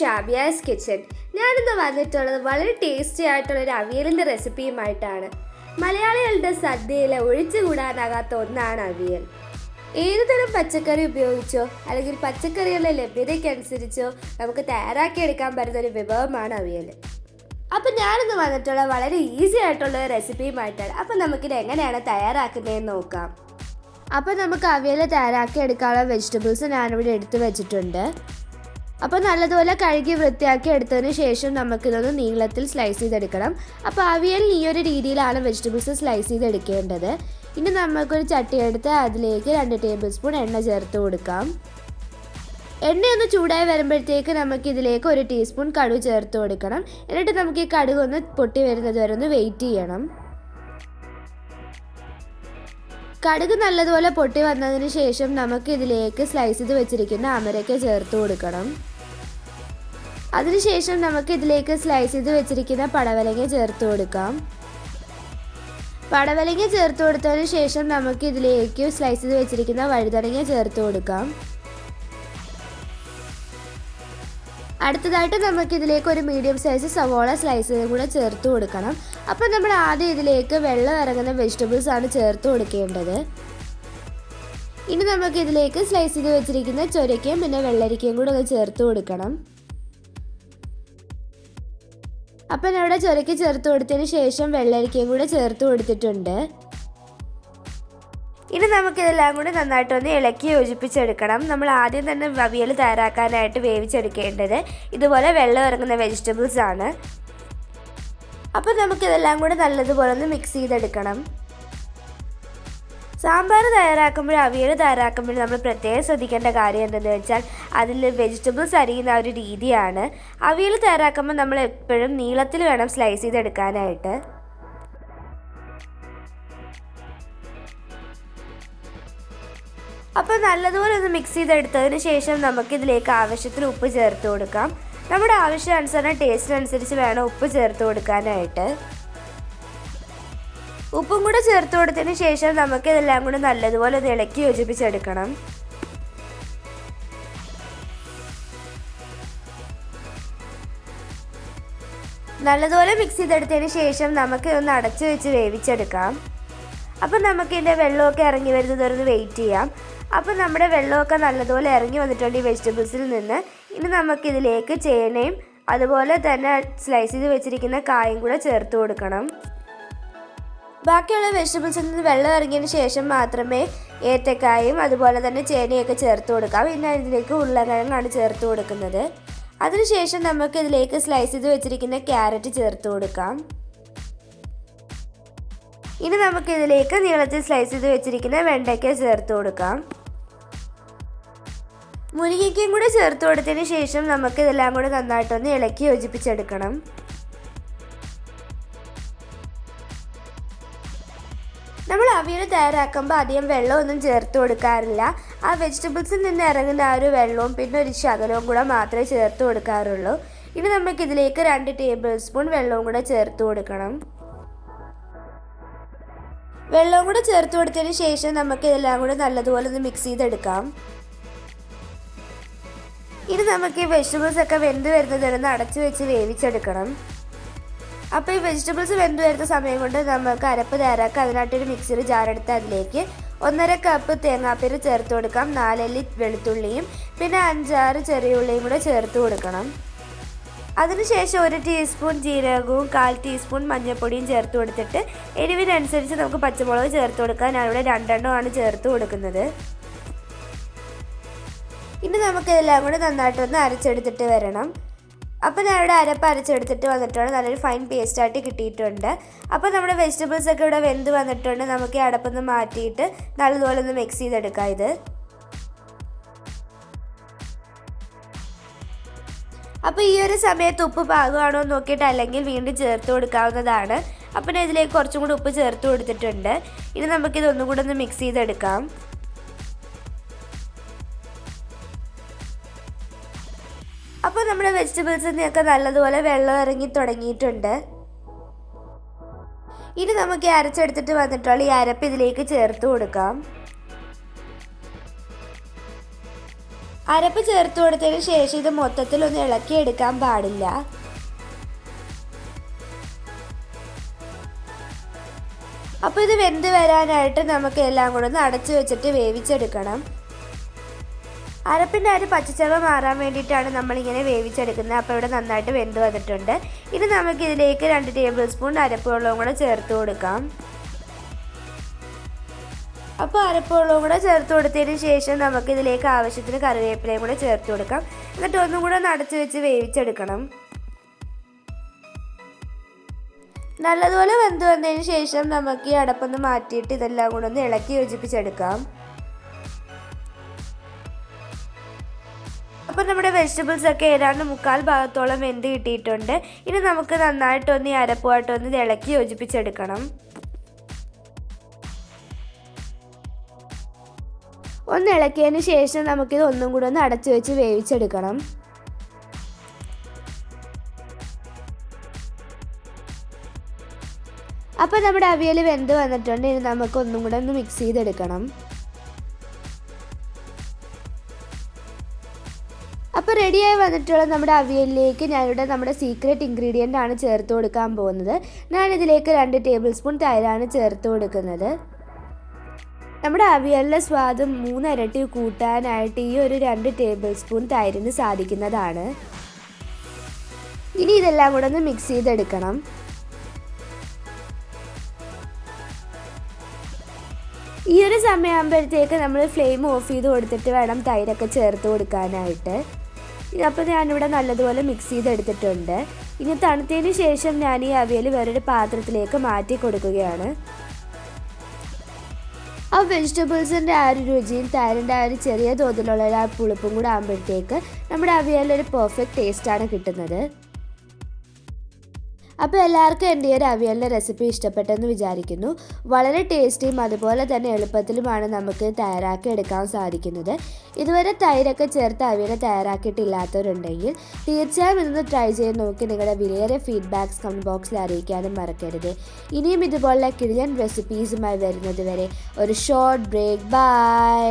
Shabiya's kitchen. ഞാനിന്ന് വന്നിട്ടുള്ളത് വളരെ ടേസ്റ്റി ആയിട്ടുള്ള ഒരു അവിയലിന്റെ റെസിപ്പിയുമായിട്ടാണ് മലയാളികളുടെ സദ്യയിൽ ഒഴിച്ചുകൂടാനാകാത്ത ഒന്നാണ് അവിയൽ. ഏതു തരം പച്ചക്കറി ഉപയോഗിച്ചോ അല്ലെങ്കിൽ പച്ചക്കറികളുടെ ലഭ്യതയ്ക്കനുസരിച്ചോ നമുക്ക് തയ്യാറാക്കിയെടുക്കാൻ പറ്റുന്ന ഒരു വിഭവമാണ് അവിയൽ. അപ്പം ഞാനിന്ന് വന്നിട്ടുള്ള വളരെ ഈസി ആയിട്ടുള്ള റെസിപ്പിയുമായിട്ടാണ് അപ്പം നമുക്കിത് എങ്ങനെയാണ് തയ്യാറാക്കുന്നതെന്ന് നോക്കാം. അപ്പോൾ നമുക്ക് അവിയൽ തയ്യാറാക്കി എടുക്കാനുള്ള വെജിറ്റബിൾസ് ഞാനിവിടെ എടുത്തു വെച്ചിട്ടുണ്ട്. അപ്പോൾ നല്ലതുപോലെ കഴുകി വൃത്തിയാക്കി എടുത്തതിന് ശേഷം നമുക്കിതൊന്ന് നീളത്തിൽ സ്ലൈസ് ചെയ്തെടുക്കണം. അപ്പോൾ അവിയൽ ഈ ഒരു രീതിയിലാണ് വെജിറ്റബിൾസ് സ്ലൈസ് ചെയ്തെടുക്കേണ്ടത്. ഇനി നമുക്കൊരു ചട്ടി എടുത്ത് അതിലേക്ക് രണ്ട് ടേബിൾ സ്പൂൺ എണ്ണ ചേർത്ത് കൊടുക്കാം. എണ്ണയൊന്ന് ചൂടായി വരുമ്പോഴത്തേക്ക് നമുക്ക് ഇതിലേക്ക് ഒരു ടീസ്പൂൺ കടുക് ചേർത്ത് കൊടുക്കണം. എന്നിട്ട് നമുക്ക് ഈ കടുക് ഒന്ന് പൊട്ടി വരുന്നത് വരെ ഒന്ന് വെയിറ്റ് ചെയ്യണം. കടുക് നല്ലതുപോലെ പൊട്ടി വന്നതിന് ശേഷം നമുക്ക് ഇതിലേക്ക് സ്ലൈസ് ചെയ്ത് വെച്ചിരിക്കുന്ന അമരയ്ക്ക ചേർത്ത് കൊടുക്കണം. അതിനുശേഷം നമുക്ക് ഇതിലേക്ക് സ്ലൈസ് ചെയ്ത് വെച്ചിരിക്കുന്ന പടവലങ്ങ ചേർത്ത് കൊടുക്കാം. പടവലങ്ങ ചേർത്ത് കൊടുത്തതിന് ശേഷം നമുക്ക് ഇതിലേക്ക് സ്ലൈസ് ചെയ്ത് വെച്ചിരിക്കുന്ന വഴുതനങ്ങ ചേർത്ത് കൊടുക്കാം. അടുത്തതായിട്ട് നമുക്ക് ഇതിലേക്ക് ഒരു മീഡിയം സൈസ് സവോള സ്ലൈസ് കൂടെ ചേർത്ത് കൊടുക്കണം. അപ്പോൾ നമ്മൾ ആദ്യം ഇതിലേക്ക് വെള്ളം ഇറങ്ങുന്ന വെജിറ്റബിൾസ് ആണ് ചേർത്ത് കൊടുക്കേണ്ടത്. ഇനി നമുക്ക് ഇതിലേക്ക് സ്ലൈസ് ചെയ്ത് വെച്ചിരിക്കുന്ന ചൊരക്കയും പിന്നെ വെള്ളരിക്കയും കൂടെ ഒന്ന് ചേർത്ത് കൊടുക്കണം. അപ്പം ഇവിടെ ചുരക്കി ചേർത്ത് കൊടുത്തതിന് ശേഷം വെള്ളരിക്കയും കൂടെ ചേർത്ത് കൊടുത്തിട്ടുണ്ട്. ഇനി നമുക്കിതെല്ലാം കൂടി നന്നായിട്ടൊന്ന് ഇളക്കി യോജിപ്പിച്ചെടുക്കണം. നമ്മൾ ആദ്യം തന്നെ അവിയൽ തയ്യാറാക്കാനായിട്ട് വേവിച്ചെടുക്കേണ്ടത് ഇതുപോലെ വെള്ളം ഇറങ്ങുന്ന വെജിറ്റബിൾസ് ആണ്. അപ്പോൾ നമുക്കിതെല്ലാം കൂടി നല്ലതുപോലെ ഒന്ന് മിക്സ് ചെയ്തെടുക്കണം. സാമ്പാർ തയ്യാറാക്കുമ്പോൾ അവിയൽ തയ്യാറാക്കുമ്പോൾ നമ്മൾ പ്രത്യേകം ശ്രദ്ധിക്കേണ്ട കാര്യം എന്തെന്ന് വെച്ചാൽ അതിൽ വെജിറ്റബിൾസ് അരിയുന്ന ഒരു രീതിയാണ്. അവിയൽ തയ്യാറാക്കുമ്പോൾ നമ്മൾ എപ്പോഴും നീളത്തിൽ വേണം സ്ലൈസ് ചെയ്തെടുക്കാനായിട്ട്. അപ്പോൾ നല്ലതുപോലെ ഒന്ന് മിക്സ് ചെയ്തെടുത്തതിന് ശേഷം നമുക്കിതിലേക്ക് ആവശ്യത്തിന് ഉപ്പ് ചേർത്ത് കൊടുക്കാം. നമ്മുടെ ആവശ്യാനുസരണം ടേസ്റ്റിനനുസരിച്ച് വേണം ഉപ്പ് ചേർത്ത് കൊടുക്കാനായിട്ട്. ഉപ്പും കൂടെ ചേർത്ത് കൊടുത്തതിന് ശേഷം നമുക്ക് ഇതെല്ലാം കൂടെ നല്ലതുപോലെ ഒന്ന് ഇളക്കി യോജിപ്പിച്ചെടുക്കണം. നല്ലതുപോലെ മിക്സ് ചെയ്തെടുത്തതിന് ശേഷം നമുക്ക് ഒന്ന് അടച്ചു വെച്ച് വേവിച്ചെടുക്കാം. അപ്പം നമുക്ക് ഇതിന്റെ വെള്ളമൊക്കെ ഇറങ്ങി വരുന്നത് ഒന്ന് വെയിറ്റ് ചെയ്യാം. അപ്പം നമ്മുടെ വെള്ളമൊക്കെ നല്ലതുപോലെ ഇറങ്ങി വന്നിട്ടുണ്ട് ഈ വെജിറ്റബിൾസിൽ നിന്ന്. ഇനി നമുക്കിതിലേക്ക് ചേനയും അതുപോലെ തന്നെ സ്ലൈസ് ചെയ്ത് വെച്ചിരിക്കുന്ന കായും കൂടെ ചേർത്ത് കൊടുക്കണം. ബാക്കിയുള്ള വെജിറ്റബിൾസിൽ നിന്ന് വെള്ളം ഇറങ്ങിയതിന് ശേഷം മാത്രമേ ഏത്തക്കായും അതുപോലെ തന്നെ ചേനയൊക്കെ ചേർത്ത് കൊടുക്കാം. പിന്നെ ഇതിലേക്ക് ഉരുളക്കിഴങ്ങാണ് ചേർത്ത് കൊടുക്കുന്നത്. അതിനുശേഷം നമുക്ക് ഇതിലേക്ക് സ്ലൈസ് ചെയ്ത് വെച്ചിരിക്കുന്ന ക്യാരറ്റ് ചേർത്ത് കൊടുക്കാം. ഇനി നമുക്ക് ഇതിലേക്ക് നീളത്തിൽ സ്ലൈസ് ചെയ്ത് വെച്ചിരിക്കുന്ന വെണ്ടയ്ക്ക ചേർത്ത് കൊടുക്കാം. മുരിങ്ങയ്ക്കയും കൂടെ ചേർത്ത് കൊടുത്തതിന് ശേഷം നമുക്ക് ഇതെല്ലാം കൂടെ നന്നായിട്ടൊന്ന് ഇളക്കി യോജിപ്പിച്ചെടുക്കണം. നമ്മൾ അവിയൽ തയ്യാറാക്കുമ്പോൾ അധികം വെള്ളമൊന്നും ചേർത്ത് കൊടുക്കാറില്ല. ആ വെജിറ്റബിൾസിൽ നിന്ന് ഇറങ്ങുന്ന ആ ഒരു വെള്ളവും പിന്നെ ഒരു ശകലവും കൂടെ മാത്രമേ ചേർത്ത് കൊടുക്കാറുള്ളൂ. ഇനി നമുക്ക് ഇതിലേക്ക് രണ്ട് ടേബിൾ സ്പൂൺ വെള്ളവും കൂടെ ചേർത്ത് കൊടുക്കണം. വെള്ളവും കൂടെ ചേർത്ത് കൊടുത്തതിന് ശേഷം നമുക്ക് ഇതെല്ലാം കൂടെ നല്ലതുപോലെ ഒന്ന് മിക്സ് ചെയ്തെടുക്കാം. ഇനി നമുക്ക് ഈ വെജിറ്റബിൾസ് ഒക്കെ വെന്ത് വരുന്നതിൽ നിന്ന് അടച്ചു വെച്ച് വേവിച്ചെടുക്കണം. അപ്പോൾ ഈ വെജിറ്റബിൾസ് വെന്ത് വരുന്ന സമയം കൊണ്ട് നമുക്ക് അരപ്പ് തയ്യാറാക്കാം. അതിനായിട്ടൊരു മിക്സിയിൽ ജാറെടുത്ത് അതിലേക്ക് ഒന്നര കപ്പ് തേങ്ങാപ്പീര് ചേർത്ത് കൊടുക്കാം. നാലല്ലി വെളുത്തുള്ളിയും പിന്നെ അഞ്ചാറ് ചെറിയ ഉള്ളിയും കൂടെ ചേർത്ത് കൊടുക്കണം. അതിനുശേഷം ഒരു ടീസ്പൂൺ ജീരകവും കാൽ ടീസ്പൂൺ മഞ്ഞൾപ്പൊടിയും ചേർത്ത് കൊടുത്തിട്ട് എരിവിനനുസരിച്ച് നമുക്ക് പച്ചമുളക് ചേർത്ത് കൊടുക്കാം. ഞാനിവിടെ രണ്ടെണ്ണമാണ് ചേർത്ത് കൊടുക്കുന്നത്. ഇനി നമുക്കിതെല്ലാം കൂടെ നന്നായിട്ടൊന്ന് അരച്ചെടുത്തിട്ട് വരണം. അപ്പോൾ ഞാൻ ഇവിടെ അരപ്പ് അരച്ചെടുത്തിട്ട് വന്നിട്ടുണ്ട്. നല്ലൊരു ഫൈൻ പേസ്റ്റായിട്ട് കിട്ടിയിട്ടുണ്ട്. അപ്പോൾ നമ്മുടെ വെജിറ്റബിൾസ് ഒക്കെ ഇവിടെ വെന്ത് വന്നിട്ടുണ്ട്. നമുക്ക് ഈ അടപ്പൊന്ന് മാറ്റിയിട്ട് നല്ലതുപോലെ ഒന്ന് മിക്സ് ചെയ്തെടുക്കാം ഇത്. അപ്പോൾ ഈ ഒരു സമയത്ത് ഉപ്പ് പാകമാണോ എന്ന് നോക്കിയിട്ട് അല്ലെങ്കിൽ വീണ്ടും ചേർത്ത് കൊടുക്കാവുന്നതാണ്. അപ്പോൾ ഞാൻ ഇതിലേക്ക് കുറച്ചും കൂടി ഉപ്പ് ചേർത്ത് കൊടുത്തിട്ടുണ്ട്. ഇനി നമുക്കിതൊന്നും കൂടെ ഒന്ന് മിക്സ് ചെയ്തെടുക്കാം. നമ്മുടെ വെജിറ്റബിൾസിൽ നല്ലതുപോലെ വെള്ളം ഇറങ്ങി തുടങ്ങിയിട്ടുണ്ട്. ഇനി നമുക്ക് ഈ അരച്ചെടുത്തിട്ട് വന്നിട്ടുള്ള ഈ അരപ്പ് ഇതിലേക്ക് ചേർത്ത് കൊടുക്കാം. അരപ്പ് ചേർത്ത് കൊടുത്തതിന് ശേഷം ഇത് മൊത്തത്തിൽ ഒന്ന് ഇളക്കിയെടുക്കാൻ പാടില്ല. അപ്പോൾ ഇത് വെന്ത് വരാനായിട്ട് നമുക്ക് എല്ലാം കൂടെ ഒന്ന് അടച്ചു വെച്ചിട്ട് വേവിച്ചെടുക്കണം. അരപ്പിന്റെ ആ ഒരു പച്ചച്ചവ മാറാൻ വേണ്ടിയിട്ടാണ് നമ്മളിങ്ങനെ വേവിച്ചെടുക്കുന്നത്. അപ്പോൾ ഇവിടെ നന്നായിട്ട് വെന്ത് വന്നിട്ടുണ്ട്. ഇനി നമുക്ക് ഇതിലേക്ക് രണ്ട് ടേബിൾ സ്പൂൺ അരപ്പ് കൂടെ ചേർത്ത് കൊടുക്കാം. അപ്പോൾ അരപ്പ് വെള്ളവും കൂടെ ചേർത്ത് കൊടുത്തതിന് ശേഷം നമുക്ക് ഇതിലേക്ക് ആവശ്യത്തിന് കറിവേപ്പിലയും കൂടെ ചേർത്ത് കൊടുക്കാം. എന്നിട്ട് ഒന്നും കൂടെ നടച്ച് വെച്ച് വേവിച്ചെടുക്കണം. നല്ലതുപോലെ വെന്ത് വന്നതിന് ശേഷം നമുക്ക് ഈ അടപ്പൊന്ന് മാറ്റിയിട്ട് ഇതെല്ലാം കൂടെ ഒന്ന് ഇളക്കി യോജിപ്പിച്ചെടുക്കാം. അപ്പോൾ നമ്മുടെ വെജിറ്റബിൾസ് ഒക്കെ ഏതാണ്ട് മുക്കാൽ ഭാഗത്തോളം വെന്ത് കിട്ടിയിട്ടുണ്ട്. ഇനി നമുക്ക് നന്നായിട്ടൊന്ന് ഈ അരപ്പുമായിട്ടൊന്ന് ഇളക്കി യോജിപ്പിച്ചെടുക്കണം. ഒന്ന് ഇളക്കിയതിന് ശേഷം നമുക്കിത് ഒന്നും കൂടെ ഒന്ന് അടച്ചു വെച്ച് വേവിച്ചെടുക്കണം. അപ്പോൾ നമ്മുടെ അവിയൽ വെന്ത് വന്നിട്ടുണ്ട്. ഇനി നമുക്ക് ഒന്നും കൂടെ ഒന്ന് മിക്സ് ചെയ്തെടുക്കണം. അപ്പോൾ റെഡിയായി വന്നിട്ടുള്ള നമ്മുടെ അവിയലിലേക്ക് ഞാനിവിടെ നമ്മുടെ സീക്രട്ട് ഇൻഗ്രീഡിയന്റ് ആണ് ചേർത്ത് കൊടുക്കാൻ പോകുന്നത്. ഞാനിതിലേക്ക് രണ്ട് ടേബിൾ സ്പൂൺ തൈരാണ് ചേർത്ത് കൊടുക്കുന്നത്. നമ്മുടെ അവിയലിലെ സ്വാദ് മൂന്നിരട്ടി കൂട്ടാനായിട്ട് ഈ ഒരു രണ്ട് ടേബിൾ സ്പൂൺ തൈരിന് സാധിക്കുന്നതാണ്. ഇനി ഇതെല്ലാം കൂടെ ഒന്ന് മിക്സ് ചെയ്തെടുക്കണം. ഈ ഒരു സമയമാകുമ്പോഴത്തേക്ക് നമ്മൾ ഫ്ലെയിം ഓഫ് ചെയ്ത് കൊടുത്തിട്ട് വേണം തൈരൊക്കെ ചേർത്ത് കൊടുക്കാനായിട്ട്. അപ്പോൾ ഞാനിവിടെ നല്ലതുപോലെ മിക്സ് ചെയ്തെടുത്തിട്ടുണ്ട്. ഇനി തണുത്തതിന് ശേഷം ഞാൻ ഈ അവിയൽ വേറൊരു പാത്രത്തിലേക്ക് മാറ്റി കൊടുക്കുകയാണ്. ആ വെജിറ്റബിൾസിന്റെ ആ ഒരു രുചിയും തൈരിന്റെ ആ ഒരു ചെറിയ തോതിലുള്ള ആ പുളിപ്പും കൂടെ ആകുമ്പോഴത്തേക്ക് നമ്മുടെ അവിയലൊരു പെർഫെക്റ്റ് ടേസ്റ്റാണ് കിട്ടുന്നത്. അപ്പോൾ എല്ലാവർക്കും എന്റെ ഈ ഒരു അവിയലിന്റെ റെസിപ്പി ഇഷ്ടപ്പെട്ടെന്ന് വിചാരിക്കുന്നു. വളരെ ടേസ്റ്റിയും അതുപോലെ തന്നെ എളുപ്പത്തിലുമാണ് നമുക്ക് തയ്യാറാക്കി എടുക്കാൻ സാധിക്കുന്നത്. ഇതുവരെ തൈരൊക്കെ ചേർത്ത് അവിയൽ തയ്യാറാക്കിയിട്ടില്ലാത്തവരുണ്ടെങ്കിൽ തീർച്ചയായും ഇതൊന്ന് ട്രൈ ചെയ്ത് നോക്കി നിങ്ങളുടെ വിലയേറെ ഫീഡ്ബാക്ക്സ് കമന്റ് ബോക്സിൽ അറിയിക്കാനും മറക്കരുത്. ഇനിയും ഇതുപോലുള്ള കിഴിയൻ റെസിപ്പീസുമായി വരുന്നത് വരെ ഒരു ഷോർട്ട് ബ്രേക്ക് ബൈ